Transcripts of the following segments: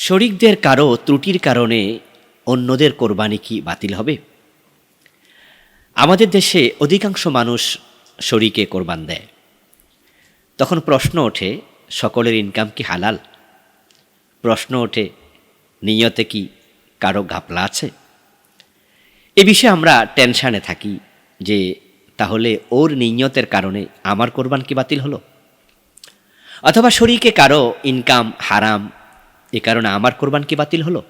শরিকদের কারও ত্রুটির কারণে অন্যদের কোরবানি কি বাতিল হবে? আমাদের দেশে অধিকাংশ মানুষ শরিকে কোরবান দেয়। তখন প্রশ্ন ওঠে, সকলের ইনকাম কি হালাল? প্রশ্ন ওঠে, নিয়তে কি কারও ঘাপলা আছে? এ বিষয়ে আমরা টেনশানে থাকি যে, তাহলে ওর নিয়তের কারণে আমার কোরবান কি বাতিল হলো? অথবা শরীকে কারও ইনকাম হারাম এ কারণে আমার কোরবান কি বাতিল হলো?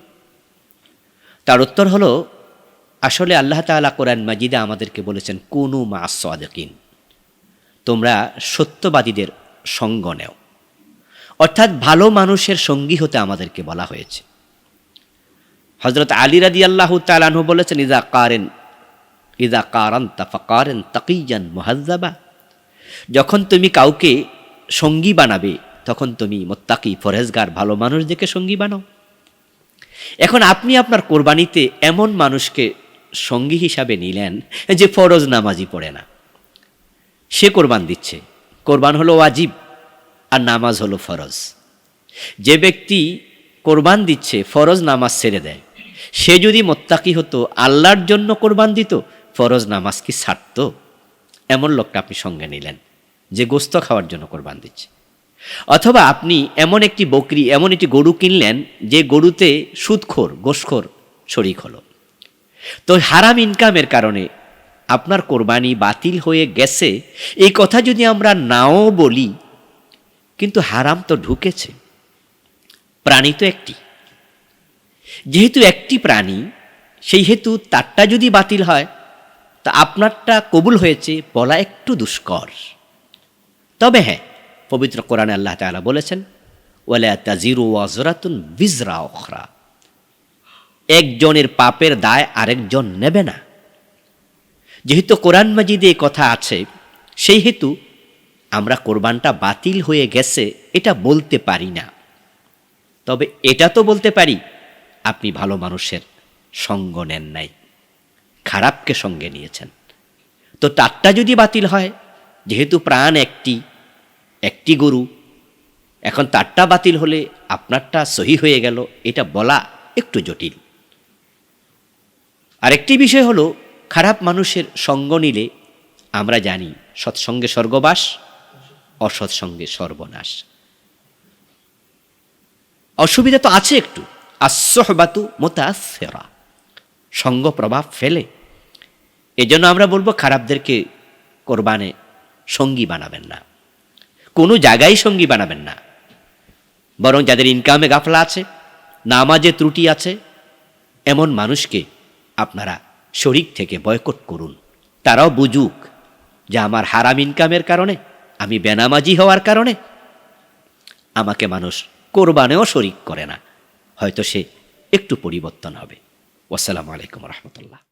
তার উত্তর হলো, আসলে আল্লাহ তাআলা কোরআন মাজিদে আমাদেরকে বলেছেন, কুনু মা সাদিকিন। তোমরা সত্যবাদীদের সঙ্গ নেও। অর্থাৎ ভালো মানুষের সঙ্গী হতে আমাদেরকে বলা হয়েছে। হজরত আলী রাদি আল্লাহ তালানহু বলেছেন ইদা কারেন ইদা কারান তাফা কারেন তাকিজান মোহাজ্জাবা। যখন তুমি কাউকে সঙ্গী বানাবে তখন তুমি মোত্তাকি ফরেজগার ভালো মানুষ দেখে সঙ্গী বানাও। এখন আপনি আপনার কোরবানিতে এমন মানুষকে সঙ্গী হিসাবে নিলেন যে ফরজ নামাজি পড়ে না। সে কোরবান দিচ্ছে। কোরবান হলো ওয়াজিব আর নামাজ হলো ফরজ। যে ব্যক্তি কোরবান দিচ্ছে, ফরজ নামাজ ছেড়ে দেয়। সে যদি মোত্তাকি হতো, আল্লাহর জন্য কোরবান দিত, ফরজ নামাজ কি ছাড়ত? এমন লোকটা আপনি সঙ্গে নিলেন যে গোস্ত খাওয়ার জন্য কোরবান দিচ্ছে। অথবা আপনি এমন একটি বকরি, এমন একটি গরু কিনলেন যে গরুতে সুদখোর গোসখোর শরিক হলো। তো হারাম ইনকামের কারণে আপনার কোরবানি বাতিল হয়ে গেছে, এই কথা যদি আমরা নাও বলি, কিন্তু হারাম তো ঢুকেছে। প্রাণী তো একটি। যেহেতু একটি প্রাণী, সেই হেতু তারটা যদি বাতিল হয়, তা আপনারটা কবুল হয়েছে বলা একটু দুষ্কর। তবে হ্যাঁ পবিত্র কোরআনে আল্লাহ তাআলা বলেছেন, ওয়ালা ওয়াজরাতুন বিজরা ওখরা একজনের পাপের দায় আরেকজন নেবে না। যেহেতু কোরআন মাজিদে কথা আছে, সেই হেতু আমরা কোরবানটা বাতিল হয়ে গেছে, এটা বলতে পারি না। তবে এটা তো বলতে পারি, আপনি ভালো মানুষের সঙ্গ নেন নাই, খারাপকে সঙ্গে নিয়েছেন। তো তারটা যদি বাতিল হয়, যেহেতু প্রাণ একটি একটি গরু, এখন তারটা বাতিল হলে আপনারটা সহি হয়ে গেল, এটা বলা একটু জটিল। আরেকটি বিষয় হলো, খারাপ মানুষের সঙ্গ নিলে আমরা জানি সৎসঙ্গে স্বর্গবাস, অসৎসঙ্গে সর্বনাশ। অসুবিধা তো আছে একটু। আশ্বহবাতু মোতাসেরা সঙ্গ প্রভাব ফেলে। এজন্য আমরা বলব, খারাপদেরকে কোরবানে সঙ্গী বানাবেন না। কোনো জায়গায় সঙ্গী বানাবেন না। বরং যাদের ইনকামে গাফলা আছে, নামাজে ত্রুটি আছে, এমন মানুষকে আপনারা শরিক থেকে বয়কট করুন। তারাও বুঝুক যে আমার হারাম ইনকামের কারণে, আমি বেনামাজি হওয়ার কারণে আমাকে মানুষ কোরবানেও শরিক করে না। হয়তো সে একটু পরিবর্তন হবে। আসসালামু আলাইকুম রহমতুল্লাহ।